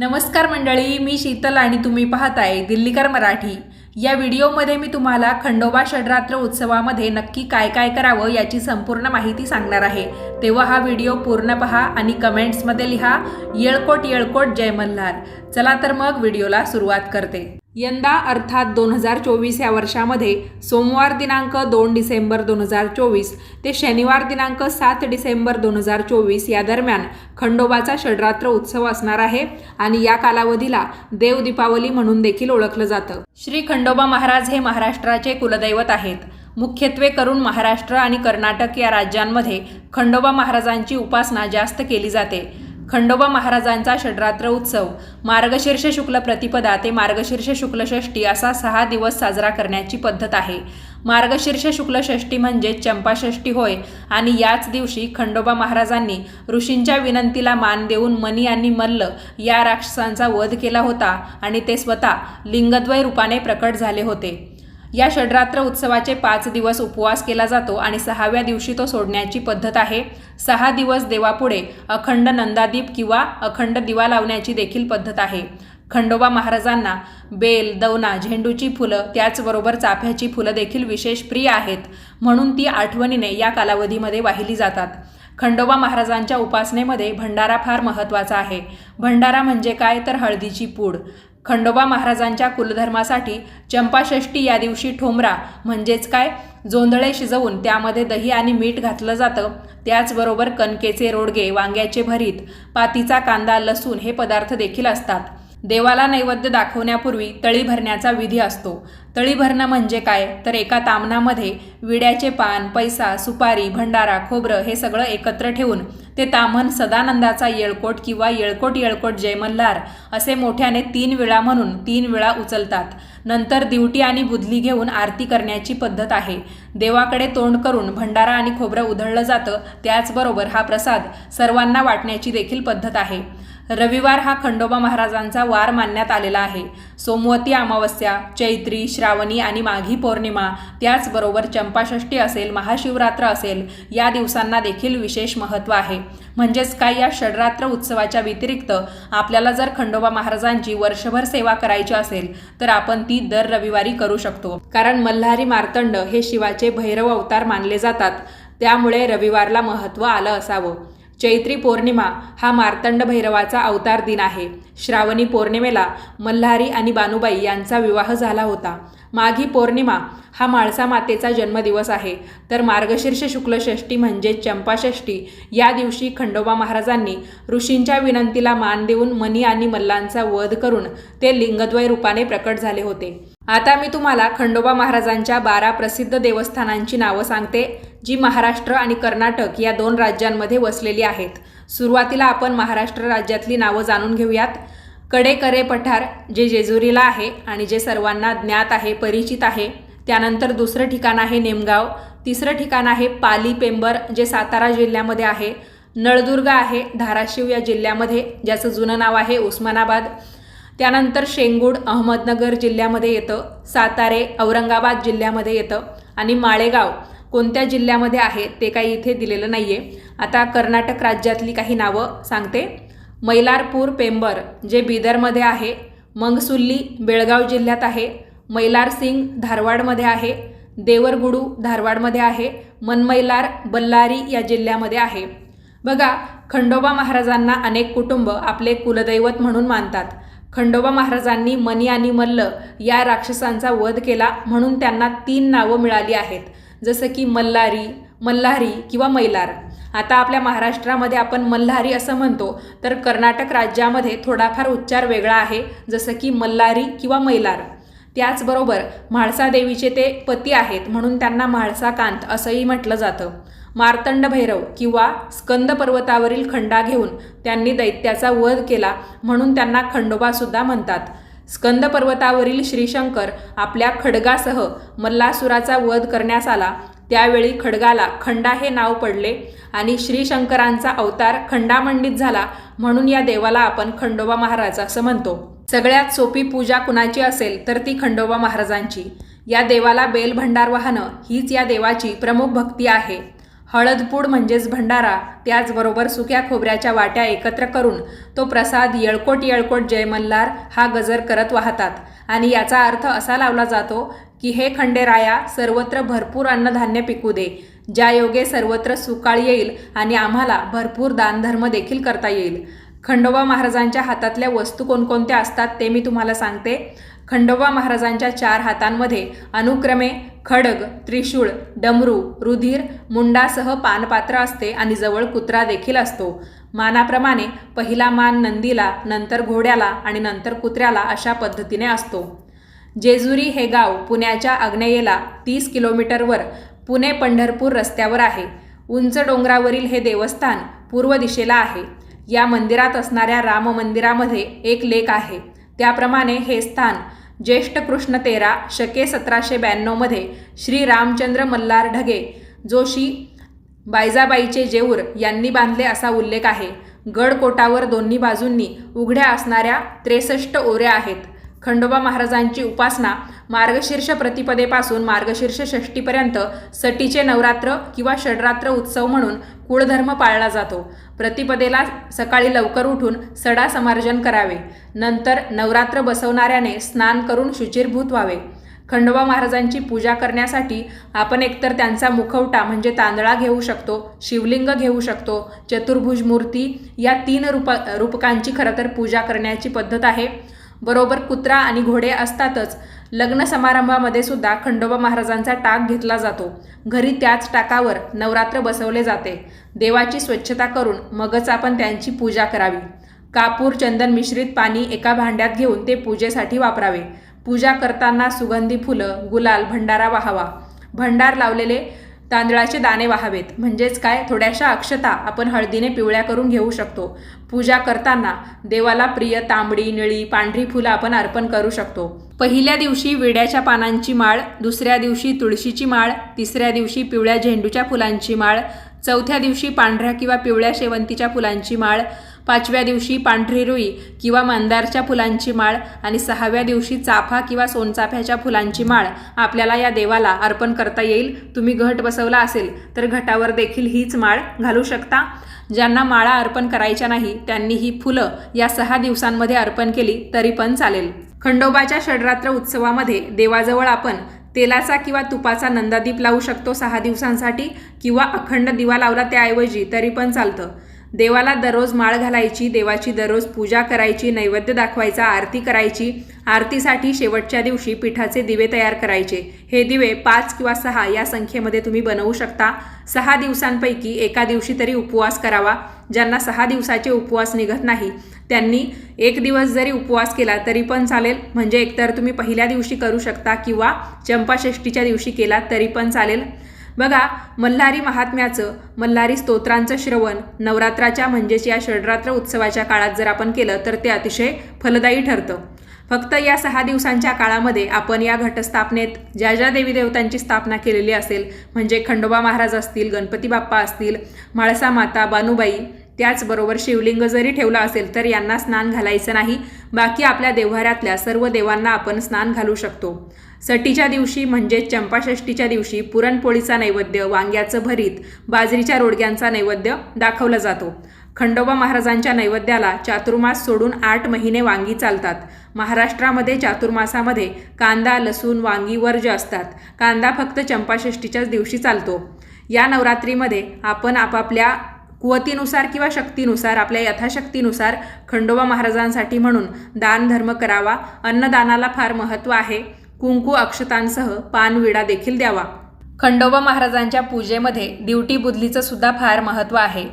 नमस्कार मंडळी मी शीतल आणि तुम्ही पाहताय दिल्लीकर मराठी. या व्हिडिओमध्ये मी तुम्हाला खंडोबा षडरात्र उत्सवामध्ये नक्की काय काय करावं याची संपूर्ण माहिती सांगणार आहे. तेव्हा हा व्हिडिओ पूर्ण पहा आणि कमेंट्समध्ये लिहा येळकोट येळकोट जय मल्हार. चला तर मग व्हिडिओला सुरुवात करते. यंदा अर्थात दोन हजार चोवीस या वर्षामध्ये सोमवार दिनांक दोन डिसेंबर दोन हजार चोवीस ते शनिवार दिनांक सात डिसेंबर दोन हजार चोवीस या दरम्यान खंडोबाचा षडरात्र उत्सव असणार आहे आणि या कालावधीला देव दीपावली म्हणून देखील ओळखलं जातं. श्री खंडोबा महाराज हे महाराष्ट्राचे कुलदैवत आहेत. मुख्यत्वे करून महाराष्ट्र आणि कर्नाटक या राज्यांमध्ये खंडोबा महाराजांची उपासना जास्त केली जाते. खंडोबा महाराजांचा षडरात्र उत्सव. मार्गशीर्ष शुक्ल प्रतिपदा ते मार्गशीर्ष शुक्लषष्ठी असा सहा दिवस साजरा करण्याची पद्धत आहे. मार्गशीर्ष शुक्ल षष्ठी म्हणजे चंपाषष्ठी होय आणि याच दिवशी खंडोबा महाराजांनी ऋषींच्या विनंतीला मान देऊन मनी आणि मल्ल या राक्षसांचा वध केला होता आणि ते स्वतः लिंगद्वय रूपाने प्रकट झाले होते. या षडरात्र उत्सवाचे पाच दिवस उपवास केला जातो आणि सहाव्या दिवशी तो सोडण्याची पद्धत आहे. सहा दिवस देवापुढे अखंड नंदादीप किंवा अखंड दिवा लावण्याची देखील पद्धत आहे. खंडोबा महाराजांना बेल दवना झेंडूची फुलं त्याचबरोबर चाफ्याची फुलं देखील विशेष प्रिय आहेत. म्हणून ती आठवणीने या कालावधीमध्ये वाहिली जातात. खंडोबा महाराजांच्या उपासनेमध्ये भंडारा फार महत्त्वाचा आहे. भंडारा म्हणजे काय? तर हळदीची पूड. खंडोबा महाराजांच्या कुलधर्मासाठी चंपाषष्ठी या दिवशी ठोंबरा म्हणजेच काय? जोंधळे शिजवून त्यामध्ये दही आणि मीठ घातलं जातं. त्याचबरोबर कणकेचे रोडगे वांग्याचे भरीत पातीचा कांदा लसूण हे पदार्थ देखील असतात. देवाला नैवेद्य दाखवण्यापूर्वी तळी भरण्याचा विधी असतो. तळी भरणं म्हणजे काय? तर एका तामणामध्ये विड्याचे पान पैसा सुपारी भंडारा खोबरं हे सगळं एकत्र ठेवून ते ताम्हण सदानंदाचा येळकोट किंवा येळकोट येळकोट जयमल्हार असे मोठ्याने तीन वेळा म्हणून तीन वेळा उचलतात. नंतर दिवटी आणि बुधली घेऊन आरती करण्याची पद्धत आहे. देवाकडे तोंड करून भंडारा आणि खोबरं उधळलं जातं त्याचबरोबर हा प्रसाद सर्वांना वाटण्याची देखील पद्धत आहे. रविवार हा खंडोबा महाराजांचा वार मानण्यात आलेला आहे. सोमवती अमावस्या चैत्री श्रावणी आणि माघी पौर्णिमा त्याचबरोबर चंपाषष्ठी असेल महाशिवरात्र असेल या दिवसांना देखील विशेष महत्त्व आहे. म्हणजेच काय या षडरात्र उत्सवाच्या व्यतिरिक्त आपल्याला जर खंडोबा महाराजांची वर्षभर सेवा करायची असेल तर आपण ती दर रविवारी करू शकतो. कारण मल्हारी मार्तंड हे शिवाचे भैरव अवतार मानले जातात. त्यामुळे रविवारला महत्त्व आलं असावं. चैत्री पौर्णिमा हा मार्तंड भैरवाचा अवतार दिन आहे. श्रावणी पौर्णिमेला मल्हारी आणि बानुबाई यांचा विवाह झाला होता. माघी पौर्णिमा हा माळसा मातेचा जन्मदिवस आहे. तर मार्गशीर्ष शुक्ल षष्ठी म्हणजे चंपाषष्ठी. या दिवशी खंडोबा महाराजांनी ऋषींच्या विनंतीला मान देऊन मनी आणि मल्लांचा वध करून ते लिंगद्वय रूपाने प्रकट झाले होते. आता मी तुम्हाला खंडोबा महाराजांच्या बारा प्रसिद्ध देवस्थानांची नावं सांगते जी महाराष्ट्र आणि कर्नाटक या दोन राज्यांमध्ये वसलेली आहेत. सुरुवातीला आपण महाराष्ट्र राज्यातली नावं जाणून घेऊयात. कडेकरे पठार जे जेजुरीला आहे आणि जे सर्वांना ज्ञात आहे परिचित आहे. त्यानंतर दुसरं ठिकाण आहे नेमगाव तिसरं ठिकाण आहे पाली पेंबर जे सातारा जिल्ह्यामध्ये आहे. नळदुर्ग आहे धाराशिव या जिल्ह्यामध्ये ज्याचं जुनं नाव आहे उस्मानाबाद. त्यानंतर शेंगूड अहमदनगर जिल्ह्यामध्ये येतं. सातारे औरंगाबाद जिल्ह्यामध्ये येतं. आणि माळेगाव कोणत्या जिल्ह्यामध्ये आहे ते काही इथे दिलेलं नाही आहे आता कर्नाटक राज्यातली काही नावं सांगते. मैलारपूर पेंबर जे बिदरमध्ये आहे मंगसुल्ली बेळगाव जिल्ह्यात आहे मैलारसिंग धारवाडमध्ये आहे देवरगुडू धारवाडमध्ये आहे मनमैलार बल्लारी या जिल्ह्यामध्ये आहे. बघा खंडोबा महाराजांना अनेक कुटुंब आपले कुलदैवत म्हणून मानतात. खंडोबा महाराजांनी मनी आणि मल्ल या राक्षसांचा वध केला म्हणून त्यांना तीन नावं मिळाली आहेत. जसं की मल्लारी मल्हारी किंवा मैलार आता आपल्या महाराष्ट्रामध्ये आपण मल्हारी असं म्हणतो तर कर्नाटक राज्यामध्ये थोडाफार उच्चार वेगळा आहे जसं की मल्लारी किंवा मैलार. त्याचबरोबर म्हाळसा देवीचे ते पती आहेत म्हणून त्यांना म्हाळसाकांत असंही म्हटलं जातं. मार्तंड भैरव किंवा स्कंद पर्वतावरील खंडा घेऊन त्यांनी दैत्याचा वध केला म्हणून त्यांना खंडोबासुद्धा म्हणतात. स्कंद पर्वतावरील श्रीशंकर आपल्या खडगासह मल्लासुराचा वध करण्यास आला त्यावेळी खडगाला खंडा हे नाव पडले आणि श्रीशंकरांचा अवतार खंडामंडित झाला म्हणून या देवाला आपण खंडोबा महाराज असं म्हणतो. सगळ्यात सोपी पूजा कुणाची असेल तर ती खंडोबा महाराजांची. या देवाला बेल भंडार वाहनं हीच या देवाची प्रमुख भक्ती आहे. हळदपूड म्हणजेच भंडारा त्याचबरोबर सुक्या खोबऱ्याच्या वाट्या एकत्र करून तो प्रसाद येळकोट येळकोट जयमल्लार हा गजर करत वाहतात. आणि याचा अर्थ असा लावला जातो की हे खंडेराया सर्वत्र भरपूर अन्नधान्य पिकू दे. ज्या योगे सर्वत्र सुकाळ येईल आणि आम्हाला भरपूर दानधर्म देखील करता येईल. खंडोबा महाराजांच्या हातातल्या वस्तू कोणकोणत्या असतात ते मी तुम्हाला सांगते. खंडोबा महाराजांच्या चार हातांमध्ये अनुक्रमे खडग त्रिशूळ डमरू रुधिर मुंडासह पानपात्र असते आणि जवळ कुत्रा देखील असतो. मानाप्रमाणे पहिला मान नंदीला नंतर घोड्याला आणि नंतर कुत्र्याला अशा पद्धतीने असतो. जेजुरी हे गाव पुण्याच्या आग्नेयेला तीस किलोमीटरवर पुणे पंढरपूर रस्त्यावर आहे. उंच डोंगरावरील हे देवस्थान पूर्व दिशेला आहे. या मंदिरात असणाऱ्या राम मंदिरामध्ये एक लेख आहे. त्याप्रमाणे हे स्थान ज्येष्ठ कृष्ण तेरा शके सतराशे ब्याण्णवमध्ये श्री रामचंद्र मल्हार ढगे जोशी बायजाबाईचे जेऊर यांनी बांधले असा उल्लेख आहे. गडकोटावर दोन्ही बाजूंनी उघड्या असणाऱ्या त्रेसष्ट ओऱ्या आहेत. खंडोबा महाराजांची उपासना मार्गशीर्ष प्रतिपदेपासून मार्गशीर्ष षष्टीपर्यंत सटीचे नवरात्र किंवा षडरात्र उत्सव म्हणून कुळधर्म पाळला जातो. प्रतिपदेला सकाळी लवकर उठून सडा समार्जन करावे. नंतर नवरात्र बसवणाऱ्याने स्नान करून शुचिरभूत व्हावे. खंडोबा महाराजांची पूजा करण्यासाठी आपण एकतर त्यांचा मुखवटा म्हणजे तांदळा घेऊ शकतो शिवलिंग घेऊ शकतो चतुर्भुज मूर्ती या तीन रूप रूपकांची खरं तर पूजा करण्याची पद्धत आहे. बरोबर कुत्रा आणि घोडे असतातच. लग्न समारंभामध्ये सुद्धा खंडोबा महाराजांचा टाक घेतला जातो. घरी त्याच टाकावर नवरात्र बसवले जाते. देवाची स्वच्छता करून मगच आपण त्यांची पूजा करावी. कापूर चंदन मिश्रित पाणी एका भांड्यात घेऊन ते पूजेसाठी वापरावे. पूजा करताना सुगंधी फुलं गुलाल भंडारा वाहावा. भंडार लावलेले तांदळाचे दाणे व्हावेत. म्हणजेच काय? थोड्याशा अक्षता आपण हळदीने पिवळ्या करून घेऊ शकतो. पूजा करताना देवाला प्रिय तांबडी निळी पांढरी फुलं आपण अर्पण करू शकतो. पहिल्या दिवशी विड्याच्या पानांची माळ दुसऱ्या दिवशी तुळशीची माळ तिसऱ्या दिवशी पिवळ्या झेंडूच्या फुलांची माळ चौथ्या दिवशी पांढऱ्या किंवा पिवळ्या शेवंतीच्या फुलांची माळ पाचव्या दिवशी पांढरी रुई किंवा मंदारच्या फुलांची माळ आणि सहाव्या दिवशी चाफा किंवा सोनचाफ्याच्या फुलांची माळ आपल्याला या देवाला अर्पण करता येईल. तुम्ही घट बसवला असेल तर घटावर देखील हीच माळ घालू शकता. ज्यांना माळा अर्पण करायच्या नाही त्यांनी ही फुलं या सहा दिवसांमध्ये अर्पण केली तरी पण चालेल. खंडोबाच्या षडरात्र उत्सवामध्ये देवाजवळ आपण तेलाचा किंवा तुपाचा नंदादीप लावू शकतो सहा दिवसांसाठी किंवा अखंड दिवा लावला त्याऐवजी तरी पण चालतं. देवाला दररोज माळ घालायची देवाची दररोज पूजा करायची नैवेद्य दाखवायचा आरती करायची आरतीसाठी शेवटच्या दिवशी पिठाचे दिवे तयार करायचे. हे दिवे पाच किंवा सहा या संख्येमध्ये तुम्ही बनवू शकता. सहा दिवसांपैकी एका दिवशी तरी उपवास करावा. ज्यांना सहा दिवसाचे उपवास निघत नाही त्यांनी एक दिवस जरी उपवास केला तरी पण चालेल. म्हणजे एकतर तुम्ही पहिल्या दिवशी करू शकता किंवा चंपाषष्टीच्या दिवशी केला तरी पण चालेल. बघा मल्हारी महात्म्याचं मल्हारी स्तोत्रांचं श्रवण नवरात्राच्या म्हणजेच या षडरात्र उत्सवाच्या काळात जर आपण केलं तर ते अतिशय फलदायी ठरतं. फक्त या सहा दिवसांच्या काळामध्ये आपण या घटस्थापनेत ज्या ज्या देवी देवतांची स्थापना केलेली असेल म्हणजे खंडोबा महाराज असतील गणपती बाप्पा असतील म्हाळसा माता बानुबाई त्याचबरोबर शिवलिंग जरी ठेवला असेल तर यांना स्नान घालायचं नाही. बाकी आपल्या देव्हाऱ्यातल्या सर्व देवांना आपण स्नान घालू शकतो. सटीच्या दिवशी म्हणजेच चंपाषष्टीच्या दिवशी पुरणपोळीचा नैवेद्य वांग्याचं भरीत बाजरीच्या रोडग्यांचा नैवेद्य दाखवला जातो. खंडोबा महाराजांच्या नैवेद्याला चातुर्मास सोडून आठ महिने वांगी चालतात. महाराष्ट्रामध्ये चातुर्मासामध्ये कांदा लसूण वांगी वर्ज असतात. कांदा फक्त चंपाषष्टीच्याच दिवशी चालतो. या नवरात्रीमध्ये आपण आपापल्या कुवतीनुसार किंवा शक्तीनुसार आपल्या यथाशक्तीनुसार खंडोबा महाराजांसाठी म्हणून दान धर्म करावा. अन्नदानाला फार महत्त्व आहे. कुंकू अक्षतांसह पानविडा देखील द्यावा. खंडोबा महाराजांच्या पूजेमध्ये ड्युटी बुदलीचं सुद्धा फार महत्त्व आहे.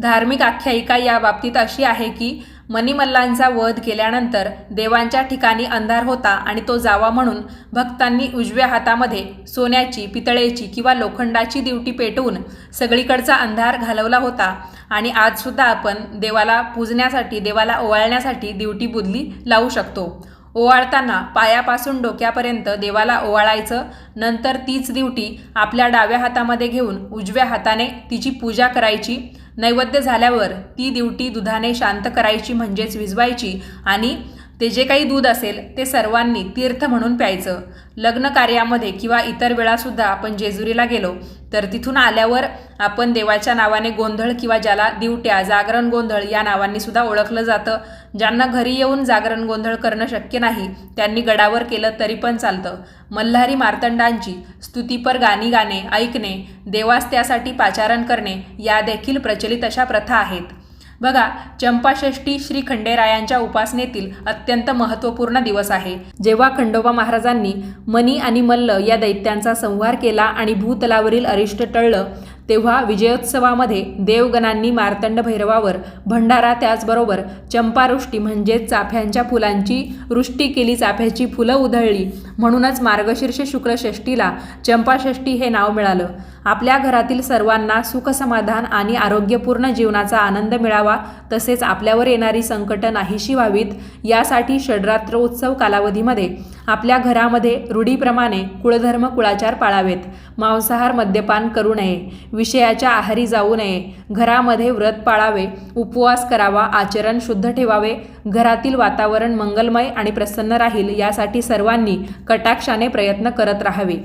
धार्मिक आख्यायिका या बाबतीत अशी आहे की मणिमल्लांचा वध केल्यानंतर देवांच्या ठिकाणी अंधार होता आणि तो जावा म्हणून भक्तांनी उजव्या हातामध्ये सोन्याची पितळेची किंवा लोखंडाची दिवटी पेटवून सगळीकडचा अंधार घालवला होता आणि आजसुद्धा आपण देवाला पूजण्यासाठी देवाला ओवाळण्यासाठी दिवटी बुदली लावू शकतो. ओवाळताना पायापासून डोक्यापर्यंत देवाला ओवाळायचं नंतर तीच दिवटी आपल्या डाव्या हातामध्ये घेऊन उजव्या हाताने तिची पूजा करायची. नैवेद्य झाल्यावर ती दिवटी दुधाने शांत करायची म्हणजेच विजवायची आणि ते जे काही दूध असेल ते सर्वांनी तीर्थ म्हणून प्यायचं. लग्न कार्यामध्ये किंवा इतर वेळासुद्धा आपण जेजुरीला गेलो तर तिथून आल्यावर आपण देवाच्या नावाने गोंधळ किंवा ज्याला दिवट्या जागरण गोंधळ या नावांनी सुद्धा ओळखलं जातं. ज्यांना घरी येऊन जागरण गोंधळ करणं शक्य नाही त्यांनी गडावर केलं तरी पण चालतं. मल्हारी मार्तंडांची स्तुतीपर गाणी गाणे ऐकणे देवास त्यासाठी पाचारण करणे या देखील प्रचलित अशा प्रथा आहेत. बघा चंपाषष्ठी श्री खंडेरायांच्या उपासनेतील अत्यंत महत्त्वपूर्ण दिवस आहे. जेव्हा खंडोबा महाराजांनी मनी आणि मल्ल या दैत्यांचा संहार केला आणि भूतलावरील अरिष्ट टळलं तेव्हा विजयोत्सवामध्ये देवगणांनी मार्तंड भैरवावर भंडारा त्याचबरोबर चंपारुष्टी म्हणजेच चाफ्यांच्या फुलांची वृष्टी केली चाफ्याची फुलं उधळली. म्हणूनच मार्गशीर्ष शुक्ल षष्टीला चंपाषष्ठी हे नाव मिळालं. आपल्या घरातील सर्वांना सुखसमाधान आणि आरोग्यपूर्ण जीवनाचा आनंद मिळावा तसेच आपल्यावर येणारी संकटं नाहीशी व्हावीत यासाठी षड्रात्र उत्सव कालावधीमध्ये आपल्या घरामध्ये रूढीप्रमाणे कुळधर्म कुळाचार पाळावेत. मांसाहार मद्यपान करू नये विषयाच्या आहारी जाऊ नये घरामध्ये व्रत पाळावे उपवास करावा आचरण शुद्ध ठेवावे घरातील वातावरण मंगलमय आणि प्रसन्न राहील यासाठी सर्वांनी कटाक्षाने प्रयत्न करत राहावे.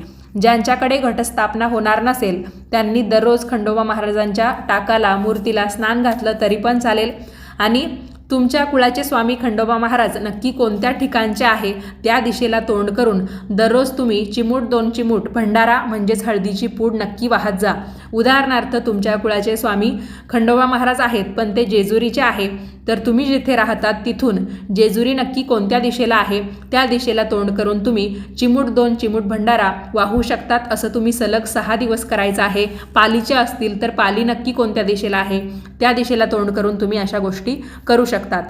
ज्यांच्याकडे घटस्थापना होणार नसेल त्यांनी दररोज खंडोबा महाराजांच्या टाकाला मूर्तीला स्नान घातलं तरी पण चालेल. आणि तुमच्या कुळाचे स्वामी खंडोबा महाराज नक्की कोणत्या ठिकाणचे आहे त्या दिशेला तोंड करून दररोज तुम्ही चिमूट दोन चिमूट भंडारा म्हणजेच हळदीची पूड नक्की वाहत जा. उदाहरणार्थ तुमच्या कुळाचे स्वामी खंडोबा महाराज आहेत पण ते जेजुरीचे आहे. तर तुम्ही जिथे राहतात तिथून जेजुरी नक्की कोणत्या दिशेला आहे त्या दिशेला तोंड करून तुम्ही चिमूट दोन चिमूट भंडारा वाहू शकतात असं तुम्ही सलग सहा दिवस करायचं आहे. पालीचे असतील तर पाली नक्की कोणत्या दिशेला आहे त्या दिशेला तोंड करून तुम्ही अशा गोष्टी करू शकतात.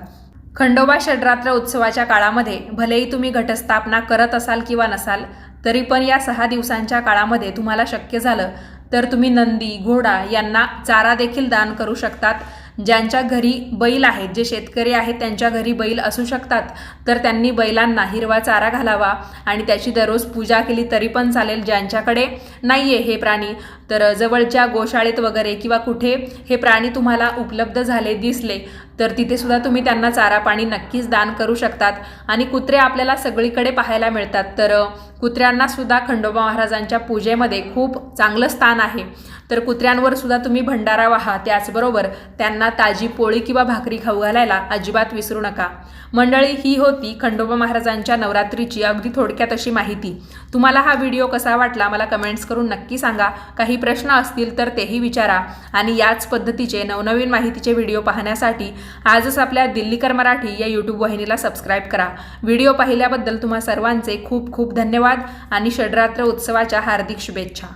खंडोबा षड्रात्र उत्सवाच्या काळामध्ये भलेही तुम्ही घटस्थापना करत असाल किंवा नसाल तरी पण या सहा दिवसांच्या काळामध्ये तुम्हाला शक्य झालं तर तुम्ही नंदी घोडा यांना चारा देखील दान करू शकतात. ज्यांच्या घरी बैल आहेत जे शेतकरी आहेत त्यांच्या घरी बैल असू शकतात. तर त्यांनी बैलांना हिरवा चारा घालावा आणि त्याची दररोज पूजा केली तरी पण चालेल. ज्यांच्याकडे नाही आहे हे प्राणी तर जवळच्या गोशाळेत वगैरे किंवा कुठे हे प्राणी तुम्हाला उपलब्ध झाले दिसले तर तिथे सुद्धा तुम्ही त्यांना चारा पाणी नक्कीच दान करू शकतात. आणि कुत्रे आपल्याला सगळीकडे पाहायला मिळतात. तर कुत्र्यांना सुद्धा खंडोबा महाराजांच्या पूजेमध्ये खूप चांगलं स्थान आहे. तर कुत्र्यांवर सुद्धा तुम्ही भंडारा व्हा. त्याचबरोबर त्यांना ताजी पोळी किंवा भाकरी खाऊ घालायला अजिबात विसरू नका. मंडळी ही होती खंडोबा महाराजांच्या नवरात्रीची अगदी थोडक्यात अशी माहिती. तुम्हाला हा व्हिडिओ कसा वाटला मला कमेंट्स करून नक्की सांगा. काही प्रश्न असतील तर तेही विचारा. आणि याच पद्धतीचे नवनवीन माहितीचे व्हिडिओ पाहण्यासाठी आजच आपल्या दिल्लीकर मराठी या यूट्यूब वाहिनीला सबस्क्राईब करा. व्हिडिओ पाहिल्याबद्दल तुम्हा सर्वांचे खूप खूप धन्यवाद आणि षड्रात्र उत्सवाच्या हार्दिक शुभेच्छा.